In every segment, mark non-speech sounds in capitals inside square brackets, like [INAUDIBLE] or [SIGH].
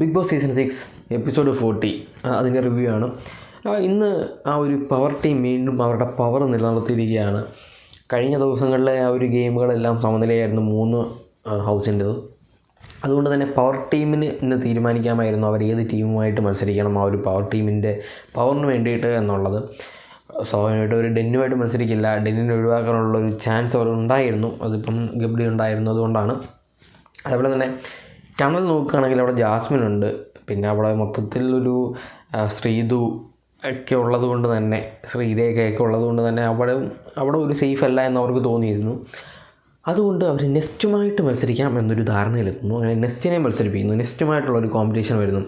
Big Boss season six episode forty അതിന്റെ review ആണ്. ഇന്ന് ആ ഒരു പവർ ടീം വീണ്ടും അവരുടെ പവർ നിലനിർത്തിയിരിക്കുകയാണ്. കഴിഞ്ഞ ദിവസങ്ങളിലെ ആ ഒരു ഗെയിമുകളെല്ലാം സമനിലയായിരുന്നു മൂന്ന് ഹൗസിന്റെത് അതുകൊണ്ട് തന്നെ പവർ ടീമിന് ഇന്ന് തീരുമാനിക്കാമായിരുന്നു അവർ ഏത് ടീമുമായിട്ട് മത്സരിക്കണം ആ ഒരു പവർ ടീമിന്റെ പവറിന് വേണ്ടിയിട്ട് എന്നുള്ളത്. സ്വാഭാവികമായിട്ട് ഒരു ഡെന്നുമായിട്ട് മത്സരിക്കില്ല. ഡെന്നിനെ ഒഴിവാക്കാനുള്ള ഒരു ചാൻസ് അവർ ഉണ്ടായിരുന്നു. അതിപ്പം ഗബ്ഡി ഉണ്ടായിരുന്നു അതുകൊണ്ടാണ് അതേപോലെ തന്നെ ടണൽ നോക്കുകയാണെങ്കിൽ അവിടെ ജാസ്മിൻ ഉണ്ട്. പിന്നെ അവിടെ മൊത്തത്തിൽ ഒരു ശ്രീതു ഒക്കെ ഉള്ളത് കൊണ്ട് തന്നെ ശ്രീരേഖയൊക്കെ ഉള്ളത് കൊണ്ട് തന്നെ അവിടെ അവിടെ ഒരു സേഫ് അല്ല എന്ന് അവർക്ക് തോന്നിയിരുന്നു. അതുകൊണ്ട് അവർ നെസ്റ്റുമായിട്ട് മത്സരിക്കാം എന്നൊരു ധാരണയിലെത്തുന്നു. അങ്ങനെ നെസ്റ്റിനെ മത്സരിപ്പിക്കുന്നു. നെസ്റ്റുമായിട്ടുള്ള ഒരു കോമ്പറ്റീഷൻ വരുന്നു.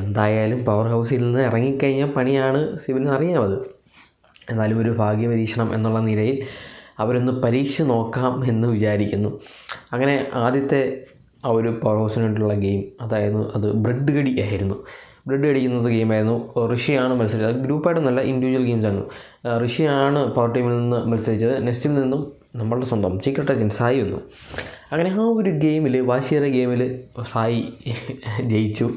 എന്തായാലും പവർ ഹൗസിൽ നിന്ന് ഇറങ്ങിക്കഴിഞ്ഞാൽ പണിയാണ് സിബിന് അറിയാം അത് എന്നാലും ഒരു ഭാഗ്യപരീക്ഷണം എന്നുള്ള നിലയിൽ അവരൊന്ന് പരീക്ഷ നോക്കാം എന്ന് വിചാരിക്കുന്നു. അങ്ങനെ ആദ്യത്തെ ആ ഒരു പവർ ഹൗസിന് വേണ്ടിയുള്ള ഗെയിം അതായിരുന്നു അത് ബ്രെഡ് കടി ആയിരുന്നു. ബ്രെഡ് കടിക്കുന്നത് ഗെയിമായിരുന്നു ഋഷിയാണ് മത്സരിച്ചത്. അത് ഗ്രൂപ്പായിട്ടൊന്നുമല്ല ഇൻഡിവിജ്വൽ ഗെയിംസ് ആണ് ആ, ഋഷിയാണ് പവർ ടീമിൽ നിന്ന് മത്സരിച്ചത്. നെസ്റ്റിൽ നിന്നും നമ്മളുടെ സ്വന്തം സീക്രട്ട് ഏജന്റ് സായി വന്നു. അങ്ങനെ ആ ഒരു ഗെയിമിൽ വാശിയേറെ ഗെയിമിൽ സായി [LAUGHS] ജയിച്ചു.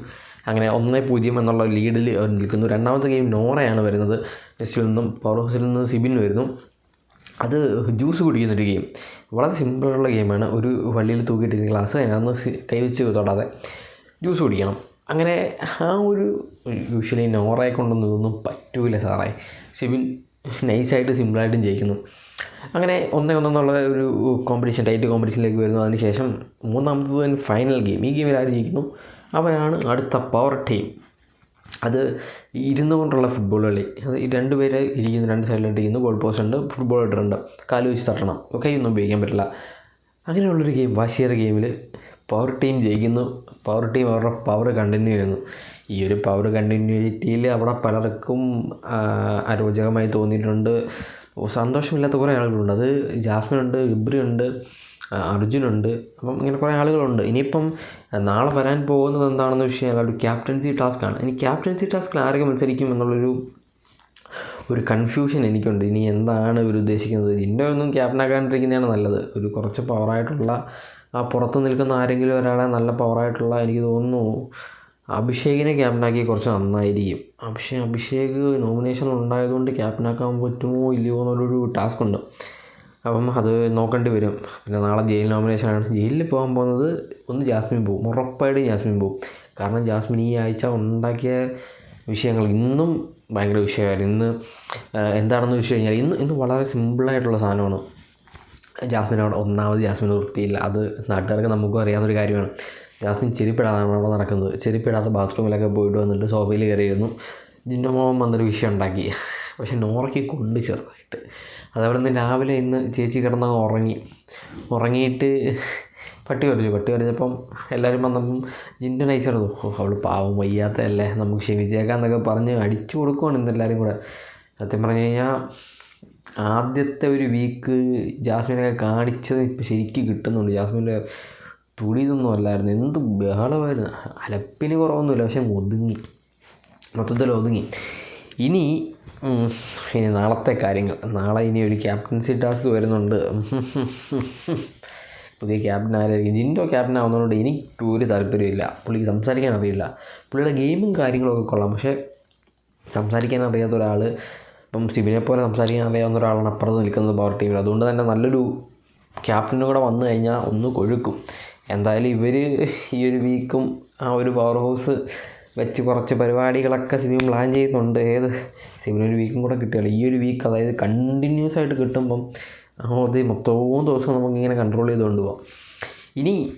അങ്ങനെ ഒന്നേ പൂജ്യം എന്നുള്ള ലീഡിൽ അവർ നിൽക്കുന്നു. രണ്ടാമത്തെ ഗെയിം നോറയാണ് വരുന്നത്. നെസ്റ്റിൽ നിന്നും പവർ ഹൗസിൽ നിന്ന് സിബിൻ വരുന്നു. അത് ജ്യൂസ് കുടിക്കുന്നൊരു ഗെയിം വളരെ സിമ്പിളുള്ള ഗെയിമാണ്. ഒരു വള്ളിയിൽ തൂക്കിയിട്ടിരിക്കുന്ന ഗ്ലാസ് അതിനകത്ത് കൈവച്ച് തൊടാതെ ജ്യൂസ് കുടിക്കണം. അങ്ങനെ ആ ഒരു യൂഷ്വലി നോറയെ കൊണ്ടൊന്നും ഇതൊന്നും പറ്റൂല സാറേ. സിബിൻ നൈസായിട്ട് സിമ്പിളായിട്ടും ജയിക്കുന്നു. അങ്ങനെ ഒന്നേ ഒന്നെന്നുള്ള ഒരു കോമ്പറ്റീഷൻ ടൈറ്റ് കോമ്പറ്റീഷനിലേക്ക് വരുന്നു. അതിന് ശേഷം മൂന്നാമത്തത് ഫൈനൽ ഗെയിം ഈ ഗെയിമിൽ ആര് ജയിക്കുന്നു? അവനാണ് അടുത്ത പവർ ടീം അത് ഇരുന്നു കൊണ്ടുള്ള ഫുട്ബോൾ കളി. രണ്ട് പേര് ഇരിക്കുന്നു രണ്ട് സൈഡിലോട്ട് ഇരിക്കുന്നു ഗോൾ പോസ്റ്റ് ഉണ്ട് ഫുട്ബോൾ ഇട്ടിട്ടുണ്ട് കാൽ വെച്ച് തട്ടണം. കൈയൊന്നും ഉപയോഗിക്കാൻ പറ്റില്ല. അങ്ങനെയുള്ളൊരു ഗെയിം വാശിയേറെ ഗെയിമിൽ പവർ ടീം ജയിക്കുന്നു. പവർ ടീം അവരുടെ പവർ കണ്ടിന്യൂ ചെയ്യുന്നു. ഈ ഒരു പവർ കണ്ടിന്യൂറ്റിയിൽ അവിടെ പലർക്കും അരോചകമായി തോന്നിയിട്ടുണ്ട്. സന്തോഷമില്ലാത്ത കുറേ ആളുകളുണ്ട്. അത് ജാസ്മിൻ ഉണ്ട് ഇബ്രി ഉണ്ട്. അർജുനുണ്ട്. അപ്പം ഇങ്ങനെ കുറേ ആളുകളുണ്ട്. ഇനിയിപ്പം നാളെ വരാൻ പോകുന്നത് എന്താണെന്ന് വെച്ച് കഴിഞ്ഞാൽ ഒരു ക്യാപ്റ്റൻസി ടാസ്ക്കാണ്. ഇനി ക്യാപ്റ്റൻസി ടാസ്കിൽ ആരൊക്കെ മത്സരിക്കും എന്നുള്ളൊരു ഒരു കൺഫ്യൂഷൻ എനിക്കുണ്ട്. ഇനി എന്താണ് ഇവർ ഉദ്ദേശിക്കുന്നത്? എന്റെ ഒന്നും ക്യാപ്റ്റനാക്കാണ്ടിരിക്കുന്നതാണ് നല്ലത്. ഒരു കുറച്ച് പവറായിട്ടുള്ള ആ പുറത്ത് നിൽക്കുന്ന ആരെങ്കിലും ഒരാളെ നല്ല പവറായിട്ടുള്ള എനിക്ക് തോന്നുന്നു അഭിഷേകിനെ ക്യാപ്റ്റനാക്കി കുറച്ച് നന്നായിരിക്കും. പക്ഷേ അഭിഷേക് നോമിനേഷൻ ഉണ്ടായതുകൊണ്ട് ക്യാപ്റ്റനാക്കാൻ പറ്റുമോ ഇല്ലയോ എന്നുള്ളൊരു ടാസ്ക് ഉണ്ട്. അപ്പം അത് നോക്കേണ്ടി വരും. പിന്നെ നാളെ ജയിൽ നോമിനേഷനാണ് ജയിലിൽ പോകാൻ പോകുന്നത് ഒന്ന് ജാസ്മിൻ പോവും. ഉറപ്പായിട്ട് ജാസ്മിൻ പോവും. കാരണം ജാസ്മിൻ ഈ ആഴ്ച ഉണ്ടാക്കിയ വിഷയങ്ങൾ ഇന്നും ഭയങ്കര വിഷയമായിരുന്നു. ഇന്ന് എന്താണെന്ന് വെച്ച് കഴിഞ്ഞാൽ ഇന്ന് ഇന്ന് വളരെ സിമ്പിളായിട്ടുള്ള സാധനമാണ്. ജാസ്മിൻ അവിടെ ഒന്നാമത് ജാസ്മിൻ വൃത്തിയില്ല അത് നാട്ടുകാർക്ക് നമുക്കും അറിയാവുന്നൊരു കാര്യമാണ്. ജാസ്മിൻ ചെരിപ്പിടാതാണ് അവിടെ നടക്കുന്നത്. ചെരിപ്പിടാത്ത ബാത്റൂമിലൊക്കെ പോയിട്ട് വന്നിട്ട് സോഫയിൽ കയറിയിരുന്നു. ജിന്റെ മോൻ വന്നൊരു വിഷയം ഉണ്ടാക്കി. പക്ഷേ നോറയ്ക്ക് കൊണ്ട് ചെറുതായിട്ട് നിന്ന് രാവിലെ ഇന്ന് ചേച്ചി കിടന്നങ്ങ് ഉറങ്ങി. ഉറങ്ങിയിട്ട് പട്ടി വരച്ചു പട്ടി വരച്ചപ്പം എല്ലാവരും വന്നപ്പം ജിന്റെ ഓ അവൾ പാവം വയ്യാത്തതല്ലേ നമുക്ക് ക്ഷമിച്ചേക്കാം എന്നൊക്കെ പറഞ്ഞ് അടിച്ചു കൊടുക്കുവാണ് ഇന്ന് എല്ലാവരും കൂടെ. സത്യം പറഞ്ഞു കഴിഞ്ഞാൽ ആദ്യത്തെ ഒരു വീക്ക് ജാസ്മിനൊക്കെ കാണിച്ചത് ഇപ്പോൾ ശരിക്കും കിട്ടുന്നുണ്ട്. ജാസ്മിന്റെ തുണി ഇതൊന്നും അല്ലായിരുന്നു. എന്ത് ബഹളമായിരുന്നു. അലപ്പിന് കുറവൊന്നുമില്ല പക്ഷെ ഒതുങ്ങി. മൊത്തത്തിൽ ഒതുങ്ങി ഇനി ഇനി നാളത്തെ കാര്യങ്ങൾ. നാളെ ഇനി ഒരു ക്യാപ്റ്റൻസി ടാസ്ക് വരുന്നുണ്ട്. പുതിയ ക്യാപ്റ്റൻ ആരായിരിക്കും? ജിൻഡോ ക്യാപ്റ്റൻ ആവുന്നതുകൊണ്ട് എനിക്ക് ഒരു താല്പര്യമില്ല പുള്ളിക്ക് സംസാരിക്കാൻ അറിയില്ല. പുള്ളിയുടെ ഗെയിമും കാര്യങ്ങളൊക്കെ കൊള്ളാം. പക്ഷേ സംസാരിക്കാൻ അറിയാത്ത ഒരാൾ ഇപ്പം സിബിനെ പോലെ സംസാരിക്കാൻ അറിയാവുന്ന ഒരാളാണ് അപ്പുറത്ത് നിൽക്കുന്നത് പവർ ടീമിൽ. അതുകൊണ്ട് തന്നെ നല്ലൊരു ക്യാപ്റ്റനും കൂടെ വന്നു കഴിഞ്ഞാൽ ഒന്ന് കൊഴുക്കും. എന്തായാലും ഇവർ ഈ ഒരു വീക്കും ആ ഒരു പവർ ഹൗസ് വെച്ച് കുറച്ച് പരിപാടികളൊക്കെ സിബിൻ പ്ലാൻ ചെയ്യുന്നുണ്ട്. ഏത്? സിബിനൊരു വീക്കും കൂടെ കിട്ടിയാൽ ഈ ഒരു വീക്ക് അതായത് കണ്ടിന്യൂസ് ആയിട്ട് കിട്ടുമ്പം അത് മൊത്തവും ദിവസം നമുക്കിങ്ങനെ കൺട്രോൾ ചെയ്ത് കൊണ്ടുപോകാം ഇനി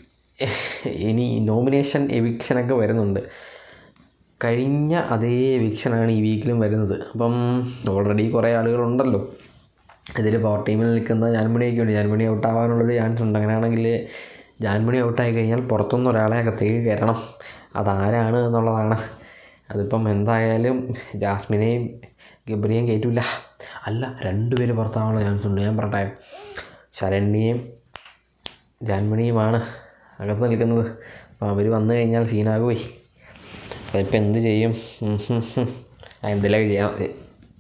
ഇനി നോമിനേഷൻ എവിക്ഷനൊക്കെ വരുന്നുണ്ട്. കഴിഞ്ഞ അതേ എവിക്ഷനാണ് ഈ വീക്കിലും വരുന്നത്. അപ്പം ഓൾറെഡി കുറേ ആളുകളുണ്ടല്ലോ. ഇതിൽ പവർ ടീമിൽ നിൽക്കുന്ന ജാൻമണിയൊക്കെ ഉണ്ട് ജാൻമണി ഔട്ടാവാനുള്ളൊരു ചാൻസ് ഉണ്ട്. അങ്ങനെയാണെങ്കിൽ ജാൻമണി ഔട്ടായി കഴിഞ്ഞാൽ പുറത്തുനിന്ന് ഒരാളെ അകത്തേക്ക് കയറണം. അതാരാണ് എന്നുള്ളതാണ്. അതിപ്പം എന്തായാലും ജാസ്മിനെയും ഗബ്രിയേയും കയറ്റില്ല അല്ല രണ്ടുപേര് പുറത്താവാനുള്ള ചാൻസ് ഉണ്ട്. ഞാൻ പറട്ടെ ശരണ്യയും ജാൻമണിയുമാണ് അകത്ത് നിൽക്കുന്നത്. അപ്പോൾ അവർ വന്നു കഴിഞ്ഞാൽ സീനാകുമേ അതിപ്പോൾ എന്ത് ചെയ്യും? എന്തെങ്കിലുമൊക്കെ ചെയ്യാം?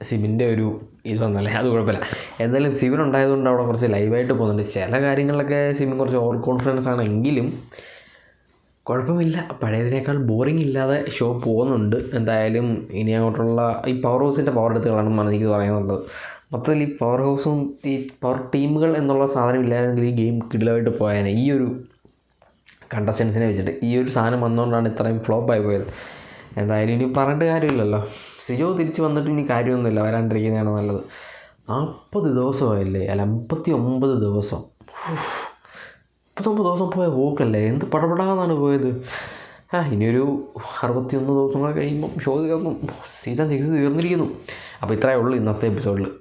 സിബിന്റെ ഒരു ഇത് വന്നല്ലേ? അത് കുഴപ്പമില്ല. എന്തായാലും സിബിൻ ഉണ്ടായതുകൊണ്ട് അവിടെ കുറച്ച് ലൈവായിട്ട് പോകുന്നുണ്ട്. ചില കാര്യങ്ങളിലൊക്കെ സിബിൻ കുറച്ച് ഓവർ കോൺഫിഡൻസ് ആണെങ്കിലും കുഴപ്പമില്ല. പഴയതിനേക്കാൾ ബോറിംഗ് ഇല്ലാതെ ഷോ പോകുന്നുണ്ട്. എന്തായാലും ഇനി അങ്ങോട്ടുള്ള ഈ പവർ ഹൗസിന്റെ പവർ എടുത്തുകളാണ് എനിക്ക് പറയാനുള്ളത്. മൊത്തത്തിൽ ഈ പവർ ഹൗസും ഈ പവർ ടീമുകൾ എന്നുള്ള സാധനം ഇല്ലായിരുന്നെങ്കിൽ ഈ ഗെയിം കിടിലമായിട്ട് പോയാനെ. ഈ ഒരു കണ്ടസ്റ്റൻസിനെ വെച്ചിട്ട് ഈ ഒരു സാധനം വന്നുകൊണ്ടാണ് ഇത്രയും ഫ്ലോപ്പായി പോയത്. എന്തായാലും ഇനി പറഞ്ഞിട്ട് കാര്യമില്ലല്ലോ. സിജോ തിരിച്ച് വന്നിട്ട് ഇനി കാര്യമൊന്നുമില്ല. വരാണ്ടിരിക്കുന്നതാണ് നല്ലത്. നാൽപ്പത് ദിവസമായില്ലേ? അല്ല അമ്പത്തി ഒമ്പത് ദിവസം. മുപ്പത്തൊമ്പത് ദിവസം പോയ പോക്കല്ലേ എന്ത് പടപടാന്നാണ് പോയത്? ആ ഇനിയൊരു അറുപത്തിയൊന്ന് ദിവസം കൂടെ കഴിയുമ്പം ഷോ തീർന്നു. സീസൺ സിക്സ് തീർന്നിരിക്കുന്നു. അപ്പോൾ ഇത്രയേ ഉള്ളൂ ഇന്നത്തെ എപ്പിസോഡിൽ